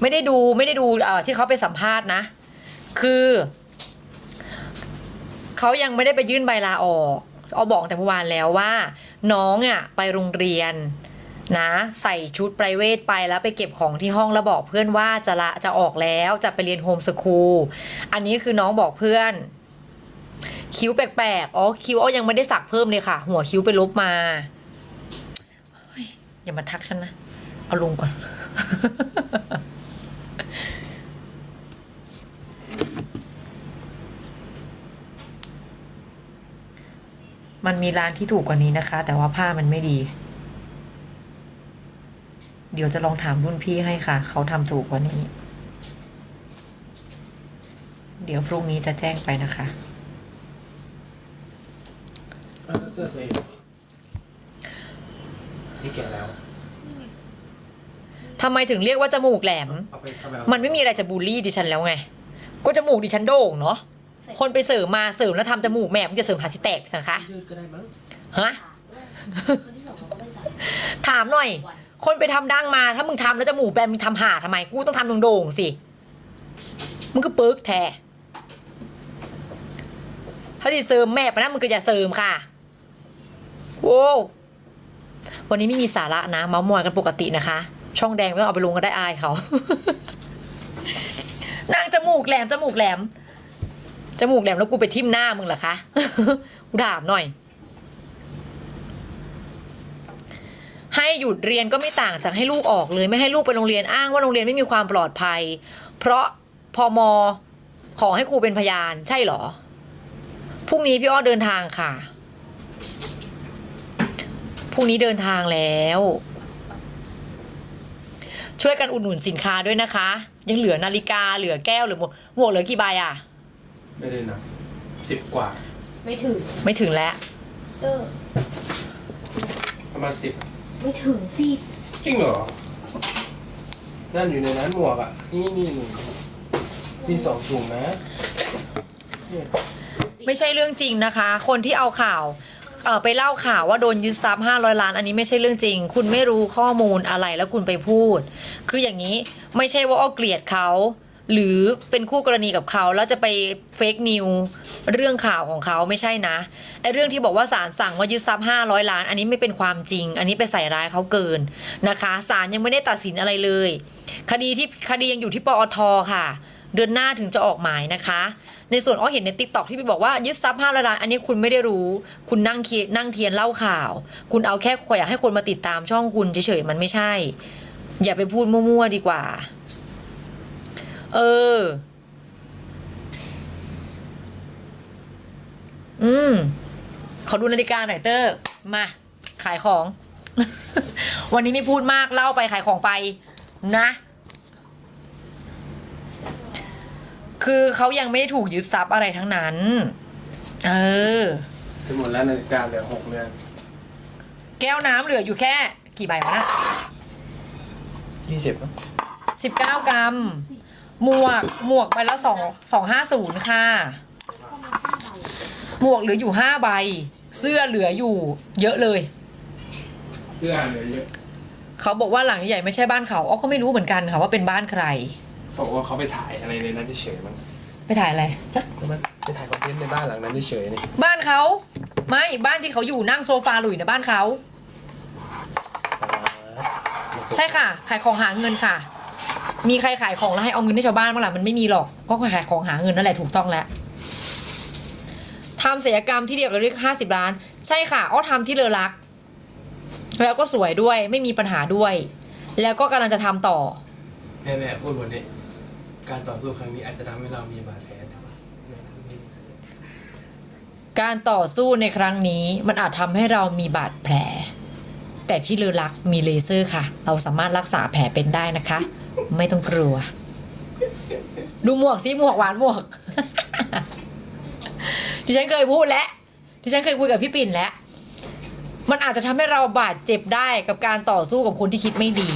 ไม่ได้ดูไม่ได้ดูเอ่อที่เขาไปสัมภาษณ์นะ คือเขายังไม่ได้ไปยื่นใบลาออกเอาบอกแต่เมื่อวานแล้วว่า น้องอะไปโรงเรียนนะ ใส่ชุดไพรเวทไปแล้วไปเก็บของที่ห้องแล้วบอกเพื่อนว่าจะละจะออกแล้วจะไปเรียนโฮมสคูลอันนี้คือน้องบอกเพื่อน คิ้วแปลกๆ อ๋อ คิ้วอ้อยังไม่ได้สักเพิ่มเลยค่ะ หัวคิ้วไปลบมา อย่ามาทักฉันนะ เอาลงก่อน มันมีร้านที่ถูกกว่านี้นะคะ แต่ว่าผ้ามันไม่ดี เดี๋ยวจะลองถามรุ่นพี่ให้ค่ะ เขาทำถูกกว่านี้ เดี๋ยวพรุ่งนี้จะแจ้งไปนะคะ เออเสื้อตัวเองนี่แก่แล้วทำไมถึงเรียกว่าจมูกแหลม เอาไปทำไมมันไม่มีอะไรจะบูลลี่ดิฉันแล้วไง ก็จมูกดิฉันโด่งเนาะ คนไปเสริมมาเสริมแล้วทำจมูกแม่มันจะเสริมหาชิแตกสังคะยืดก็ได้มั้งฮะ คนที่สองเขาก็ไปใส่ถามหน่อยวันคนไปทำดั้งมาถ้ามึงทำแล้วจมูกแบมมึงทำหาทำไม กูต้องทำโด่งๆสิมึงก็ปึกแท้ถ้าที่เสริมแม่ปะนะมึงก็อย่าเสริมค่ะ โว้ววันนี้ไม่มีสาระนะเมาส์มอยกันปกตินะคะ ช่องแดงไม่ต้องเอาไปลงก็ได้อายเขา นางจมูกแหลมจมูกแหลมจมูกแหลมแล้วกูไปทิ่มหน้ามึงเหรอคะกูถามหน่อย ให้หยุดเรียนก็ไม่ต่างจากให้ลูกออกเลย ไม่ให้ลูกไปโรงเรียนอ้างว่าโรงเรียนไม่มีความปลอดภัย เพราะพอมอขอให้ครูเป็นพยาน ใช่เหรอพรุ่งนี้พี่อ้อเดินทางค่ะ พรุ่งนี้เดินทางแล้ว ช่วยกันอุดหนุนสินค้าด้วยนะคะ ยังเหลือนาฬิกาเหลือแก้วเหลือหมวกหมวกเหลือกี่ใบอะ ไม่ได้นะสิบกว่า ไม่ถึงไม่ถึงแล้ว เตอร์ประมาณสิบไม่ถึงสิจริงเหรอ นั่นอยู่ในนั้นหมวกอะ นี่นี่นี่มีสองถุงนะเนี่ยไม่ใช่เรื่องจริงนะคะ คนที่เอาข่าว เออไปเล่าข่าวว่าโดนยึดทรัพย์ห้าร้อยล้าน อันนี้ไม่ใช่เรื่องจริง คุณไม่รู้ข้อมูลอะไรแล้วคุณไปพูด คืออย่างนี้ไม่ใช่ว่าอ้อเกลียดเขา หรือเป็นคู่กรณีกับเขาแล้วจะไปเฟกนิวเรื่องข่าวของเขาไม่ใช่นะไอเรื่องที่บอกว่าศาลสั่งว่ายึดทรัพย์ห้าร้อยล้าน อันนี้ไม่เป็นความจริง อันนี้ไปใส่ร้ายเขาเกินนะคะศาลยังไม่ได้ตัดสินอะไรเลย คดีที่คดียังอยู่ที่ปอทค่ะ เดือนหน้าถึงจะออกหมายนะคะ ในส่วนอ้อเห็นในติ๊กต็อกที่พี่บอกว่ายึดทรัพย์ห้ายล้านอันนี้คุณไม่ได้รู้ คุณนั่งเคียนั่งเทียนเล่าข่าว คุณเอาแค่อยากให้คนมาติดตามช่องคุณเฉยๆมันไม่ใช่ อย่าไปพูดมั่วๆดีกว่า เออ อืมขอดูนาฬิกาหน่อยเตอร์มา ขายของ วันนี้ไม่พูดมากเล่าไปขายของไปนะ คือเขายังไม่ได้ถูกยึดทรัพย์อะไรทั้งนั้น เออ จะหมดแล้วนาฬิกาเหลือหกเรือนแก้วน้ำเหลืออยู่แค่ กี่ใบวะนะยี่สิบสิบเก้ากรัม หมวก หมวกใบละสองสองห้าศูนย์ค่ะ หมวกเหลืออยู่ห้าใบ เสื้อเหลืออยู่ เยอะเลย เสื้อเหลือเยอะเขาบอกว่าหลังใหญ่ไม่ใช่บ้านเขาอ๋อก็ไม่รู้เหมือนกันค่ะว่าเป็นบ้านใคร บอกว่าเขาไปถ่ายอะไรในนั้นเฉยๆมั้งไปถ่ายอะไร มันไปถ่ายคอนเทนต์ในบ้านหลังนั้นเฉยๆนี่บ้านเขาไม่ใบ้านที่เขาอยู่นั่งโซฟาหลุยในบ้านเขาใช่ค่ะ ขายของหาเงินค่ะ มีใครขายของแล้วให้เอาเงินให้ชาวบ้านบ้างล่ะมันไม่มีหรอก ก็ขายของหาเงินนั่นแหละถูกต้องแล้วทำศัลยกรรมที่เดียวกับเรียกห้าสิบล้าน ใช่ค่ะอ้อทำที่เลอรัก แล้วก็สวยด้วยไม่มีปัญหาด้วย แล้วก็กำลังจะทำต่อ แม่แม่พูดวันนี้ การต่อสู้ครั้งนี้อาจจะทำให้เรามีบาดแผลแต่ว่าการต่อสู้ในครั้งนี้มันอาจทำให้เรามีบาดแผล แต่ที่เลอรักมีเลเซอร์ค่ะ เราสามารถรักษาแผลเป็นได้นะคะ ไม่ต้องกลัว ดูหมวกสิหมวกหวานหมวก ดิฉันเคยพูดแล้วดิฉันเคยคุยกับพี่ปิ่นแล้ว มันอาจจะทำให้เราบาดเจ็บได้กับการต่อสู้กับคนที่คิดไม่ดี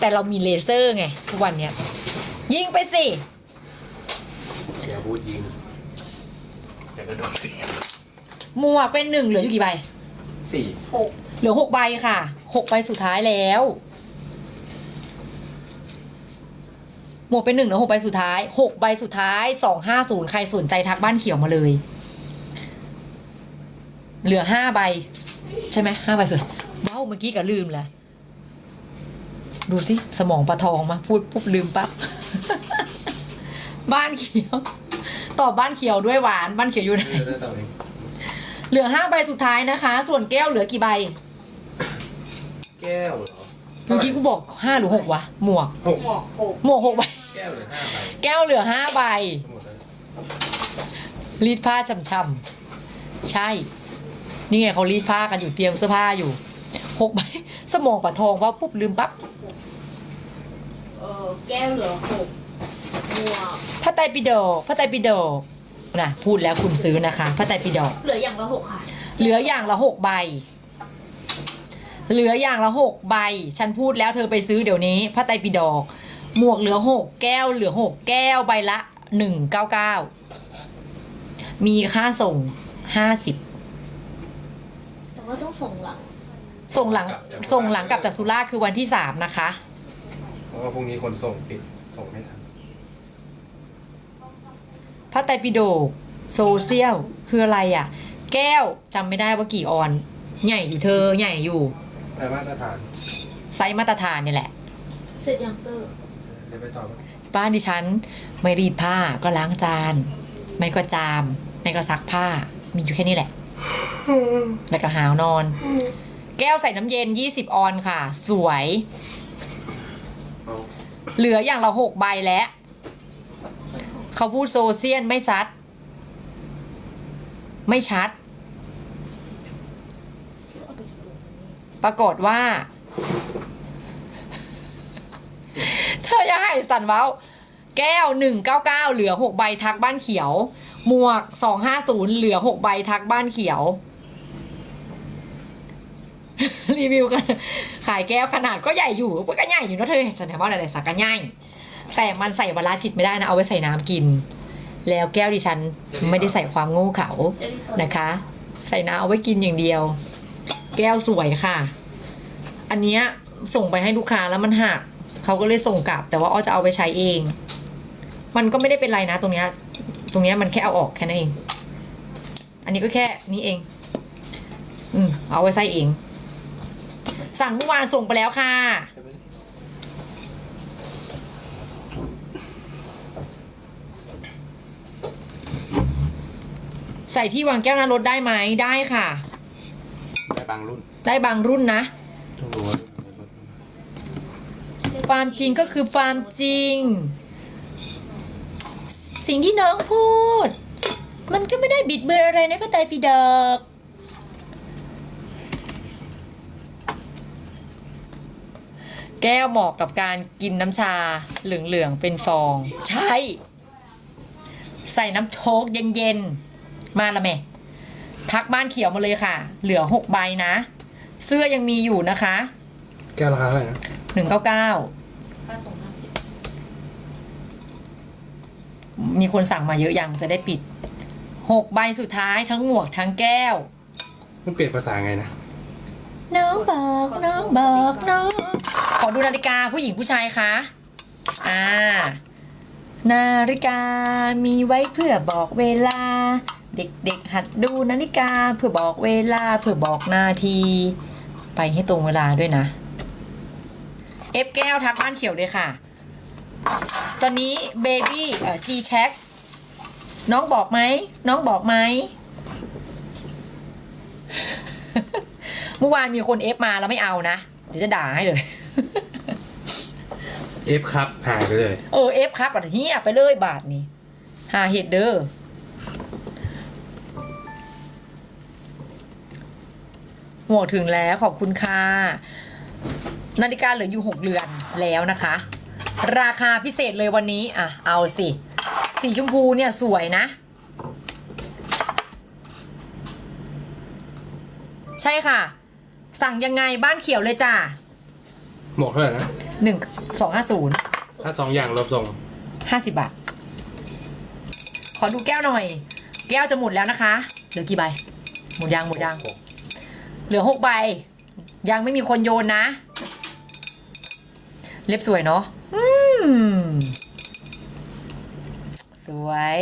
แต่เรามีเลเซอร์ไงทุกวันเนี้ย ยิงไปสิอย่าพูดยิงอย่ากระโดดเสียหมวกเป็นหนึ่งเหลืออยู่กี่ใบ สี่หกเหลือหกใบค่ะหกใบสุดท้ายแล้ว หมวกเป็นหนึ่งเหลือหกใบสุดท้ายหกใบสุดท้ายสองห้าศูนย์ใครสนใจทักบ้านเขียวมาเลย เหลือห้าใบ ใช่ไหมห้าใบสุดว้าวเมื่อกี้ก็ลืมแหละดูสิสมองปลาทองมาพูดปุ๊บลืมปั๊บ บ้านเขียว ตอบบ้านเขียวด้วยหวาน บ้านเขียวอยู่ไหนไม่ได้ตอนนี้เหลือห้าใบสุดท้ายนะคะ ส่วนแก้วเหลือกี่ใบ แก้วเหรอเมื่อกี้กูบอกห้าหรือหกวะ หมวก หกหมวกหกหมวกหกใบ แก้วหรือห้าใบแก้วเหลือห้าใบ ทั้งหมดเลยรีดผ้าช่ำๆใช่ นี่ไงเขารีดผ้ากันอยู่เตรียมเสื้อผ้าอยู่หกใบ สมองปะทองว่าปุ๊บลืมปั๊บเออแก้วเหลือหกหมวกพระไตรปิฎกพระไตรปิฎกนะพูดแล้วคุณซื้อนะคะพระไตรปิฎกเหลืออย่างละหกค่ะ เหลืออย่างละหกใบ เหลืออย่างละหกใบ ฉันพูดแล้วเธอไปซื้อเดี๋ยวนี้พระไตรปิฎกหมวกเหลือหกแก้วเหลือหกแก้วใบละหนึ่งเก้าเก้ามีค่าส่งห้าสิบแต่ว่าต้องส่งหลังส่งหลังส่งหลังกลับจากสุราษฎร์คือวันที่สามนะคะเพ ราะว่าพรุ่งนี้คนส่งปิดส่งไม่ทันพระไตรปิฎกโซเชียลคืออะไรอะ่ะ แก้วจำไม่ได้ว่ากี่ออน ใหญ่อยู่เธอใหญ่อยู่ไปมาตรฐานไซส์มาตรฐานเนี่ยแหละ เสร็จยังเตอร์เดี๋ยวไปต่อปะบ้านดิฉัน ไม่รีดผ้าก็ล้างจาน ไม่ก็จาม ไม่ก็ซักผ้า มีอยู่แค่นี้แหละ แล้วก็หาวนอน แก้วใส่น้ำเย็น 20 ออนค่ะ สวย เหลืออย่างละหกใบแล้วเขาพูดโซเซียนไม่ชัด ไม่ชัด ปรากฏว่า เธอย่าให้สันเว้า แก้วหนึ่งเก้าเก้าเหลือหกใบทักบ้านเขียว หมวกสองห้าศูนย์เหลือหกใบทักบ้านเขียว รีวิวกัน ขายแก้วขนาดก็ใหญ่อยู่ก็ใหญ่อยู่เนอะเธอแสดงว่าอะไรๆสักก็ใหญ่แต่มันใส่วลาจิตไม่ได้นะ เอาไว้ใส่น้ำกิน แล้วแก้วดิฉันไม่ได้ใส่ความโง่เขาเจลลี่เตอร์นะคะ ใส่น้ำเอาไว้กินอย่างเดียว แก้วสวยค่ะ อันเนี้ยส่งไปให้ลูกค้าแล้วมันหักเขาก็เลยส่งกลับ แต่ว่าอ้อจะเอาไปใช้เอง มันก็ไม่ได้เป็นไรนะ ตรงเนี้ยตรงเนี้ยมันแค่เอาออกแค่นั้นเอง อันนี้ก็แค่นี้เอง อืมเอาไว้ใส่เอง สั่งเมื่อวานส่งไปแล้วค่ะเดี๋ยวไปใส่ที่วางแก้วหน้ารถได้ไหมได้ค่ะ ได้บางรุ่นได้บางรุ่นนะ ต้องรู้ว่ารุ่นไหนรถความจริงก็คือความจริง สิ่งที่น้องพูด มันก็ไม่ได้บิดเบือนอะไรในพระไตรปิฎก แก้วเหมาะกับการกินน้ำชาเหลืองๆเป็นฟอง ใช่ ใส่น้ำโชกเย็นๆ มาละแม่ ทักบ้านเขียวมาเลยค่ะ เหลือหกใบนะ เสื้อยังมีอยู่นะคะแก้วราคาเท่าไหร่นะหนึ่งเก้าเก้าค่าส่งห้าสิบมีคนสั่งมาเยอะยังจะได้ปิดหกใบสุดท้ายทั้งหมวกทั้งแก้ว มันเปลี่ยนภาษาไงนะ น้องบอกน้องบอกน้องขอดูนาฬิกาผู้หญิงผู้ชายคะอ่านาฬิกามีไว้เพื่อบอกเวลา เด็กๆหัดดูนาฬิกาเพื่อบอกเวลาเพื่อบอกนาที ไปให้ตรงเวลาด้วยนะ เอฟแก้วทักบ้านเขียวเลยค่ะ ตอนนี้เบบี้เอ่อ G check น้องบอกไหม น้องบอกไหม มื่อวานมีคนเอฟมาแล้วไม่เอานะเดี๋ยวจะด่าให้เลยเอฟครับหายไปเลย เออเอฟครับอะเฮียไปเลยบาทนี้หาเห็ดเด้อหมวกถึงแล้วขอบคุณค่ะ นาฬิกาเหลืออยู่หกเรือนแล้วนะคะ ราคาพิเศษเลยวันนี้ อะ เอาสิ สีชมพูเนี่ยสวยนะ ใช่ค่ะ สั่งยังไงบ้านเขียวเลยจ้าหมวกเท่าไหร่นะหนึ่งสองห้าศูนย์ถ้าสองอย่างรวมส่งห้าสิบบาท ขอดูแก้วหน่อย แก้วจะหมดแล้วนะคะ เหลือกี่ใบ หมดยางหมดยางหกเหลือหกใบ ยังไม่มีคนโยนนะ เล็บสวยเนาะ อืม สวย